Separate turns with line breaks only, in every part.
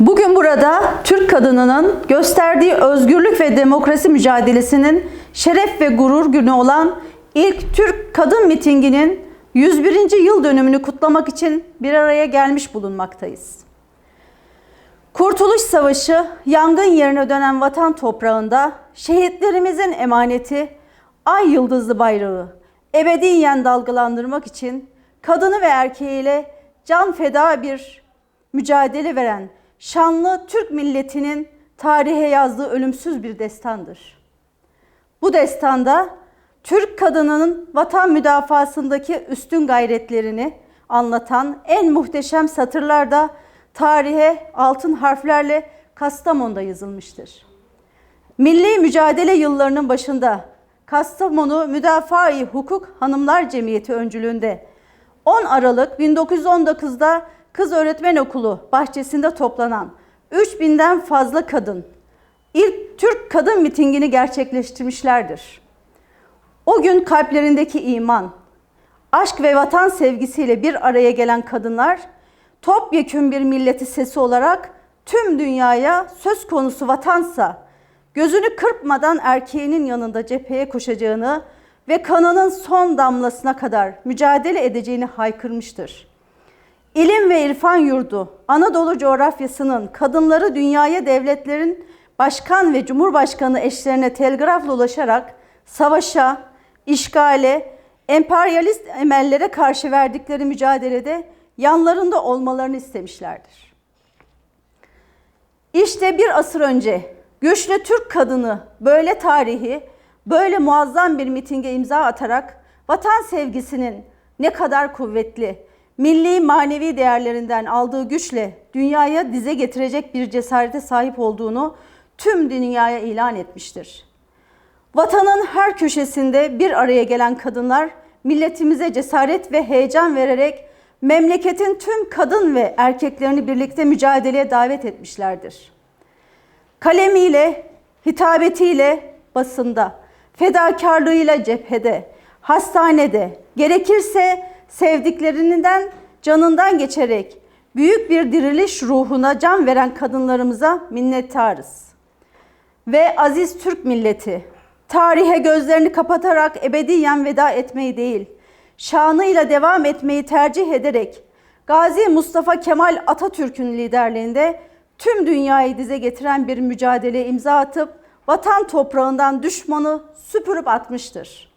Bugün burada Türk kadınının gösterdiği özgürlük ve demokrasi mücadelesinin şeref ve gurur günü olan ilk Türk Kadın Mitingi'nin 101. yıl dönümünü kutlamak için bir araya gelmiş bulunmaktayız. Kurtuluş Savaşı yangın yerine dönen vatan toprağında şehitlerimizin emaneti ay yıldızlı bayrağı ebediyen dalgalandırmak için kadını ve erkeğiyle can feda bir mücadele veren şanlı Türk milletinin tarihe yazdığı ölümsüz bir destandır. Bu destanda Türk kadınının vatan müdafasındaki üstün gayretlerini anlatan en muhteşem satırlar da tarihe altın harflerle Kastamonu'da yazılmıştır. Milli mücadele yıllarının başında Kastamonu Müdafaa-i Hukuk Hanımlar Cemiyeti öncülüğünde 10 Aralık 1919'da Kız Öğretmen Okulu bahçesinde toplanan 3000'den fazla kadın ilk Türk kadın mitingini gerçekleştirmişlerdir. O gün kalplerindeki iman, aşk ve vatan sevgisiyle bir araya gelen kadınlar topyekün bir milleti sesi olarak tüm dünyaya söz konusu vatansa gözünü kırpmadan erkeğinin yanında cepheye koşacağını ve kanının son damlasına kadar mücadele edeceğini haykırmıştır. İlim ve irfan yurdu Anadolu coğrafyasının kadınları dünyaya devletlerin başkan ve cumhurbaşkanı eşlerine telgrafla ulaşarak savaşa, işgale, emperyalist emellere karşı verdikleri mücadelede yanlarında olmalarını istemişlerdir. İşte bir asır önce güçlü Türk kadını böyle tarihi, böyle muazzam bir mitinge imza atarak vatan sevgisinin ne kadar kuvvetli, milli manevi değerlerinden aldığı güçle dünyaya dize getirecek bir cesarete sahip olduğunu tüm dünyaya ilan etmiştir. Vatanın her köşesinde bir araya gelen kadınlar milletimize cesaret ve heyecan vererek memleketin tüm kadın ve erkeklerini birlikte mücadeleye davet etmişlerdir. Kalemiyle, hitabetiyle basında, fedakarlığıyla cephede, hastanede, gerekirse sevdiklerinden canından geçerek büyük bir diriliş ruhuna can veren kadınlarımıza minnettarız. Ve aziz Türk milleti, tarihe gözlerini kapatarak ebediyen veda etmeyi değil, şanıyla devam etmeyi tercih ederek Gazi Mustafa Kemal Atatürk'ün liderliğinde tüm dünyayı dize getiren bir mücadele imza atıp vatan toprağından düşmanı süpürüp atmıştır.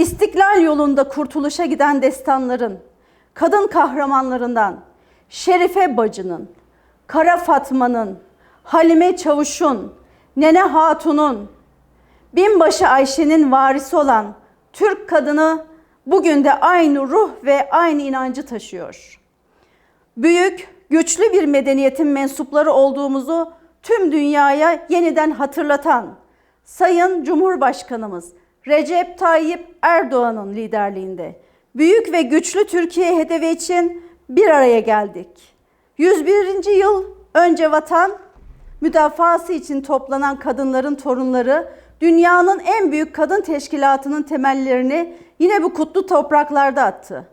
İstiklal yolunda kurtuluşa giden destanların, kadın kahramanlarından Şerife Bacı'nın, Kara Fatma'nın, Halime Çavuş'un, Nene Hatun'un, Binbaşı Ayşe'nin varisi olan Türk kadını bugün de aynı ruh ve aynı inancı taşıyor. Büyük, güçlü bir medeniyetin mensupları olduğumuzu tüm dünyaya yeniden hatırlatan Sayın Cumhurbaşkanımız Recep Tayyip Erdoğan'ın liderliğinde büyük ve güçlü Türkiye hedefi için bir araya geldik. 101. yıl önce vatan müdafası için toplanan kadınların torunları dünyanın en büyük kadın teşkilatının temellerini yine bu kutlu topraklarda attı.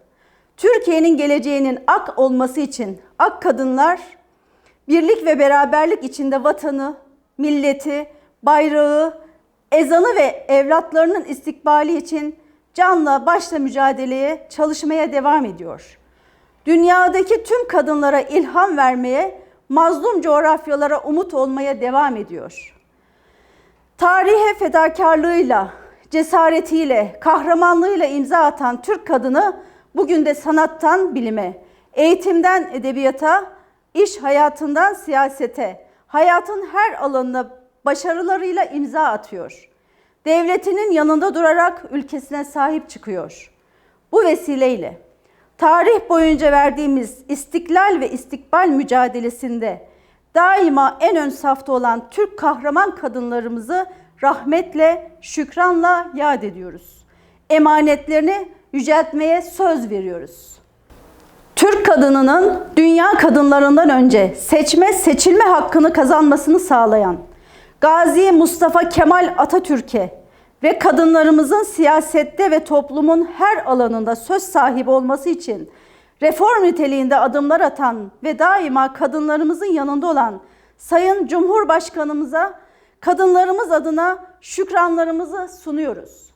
Türkiye'nin geleceğinin ak olması için ak kadınlar birlik ve beraberlik içinde vatanı, milleti, bayrağı, ezanı ve evlatlarının istikbali için canla başla mücadeleye, çalışmaya devam ediyor. Dünyadaki tüm kadınlara ilham vermeye, mazlum coğrafyalara umut olmaya devam ediyor. Tarihe fedakarlığıyla, cesaretiyle, kahramanlığıyla imza atan Türk kadını bugün de sanattan bilime, eğitimden edebiyata, iş hayatından siyasete, hayatın her alanına başarılarıyla imza atıyor. Devletinin yanında durarak ülkesine sahip çıkıyor. Bu vesileyle tarih boyunca verdiğimiz istiklal ve istikbal mücadelesinde daima en ön safta olan Türk kahraman kadınlarımızı rahmetle, şükranla yad ediyoruz. Emanetlerini yüceltmeye söz veriyoruz. Türk kadınının dünya kadınlarından önce seçme seçilme hakkını kazanmasını sağlayan Gazi Mustafa Kemal Atatürk'e ve kadınlarımızın siyasette ve toplumun her alanında söz sahibi olması için reform niteliğinde adımlar atan ve daima kadınlarımızın yanında olan Sayın Cumhurbaşkanımıza kadınlarımız adına şükranlarımızı sunuyoruz.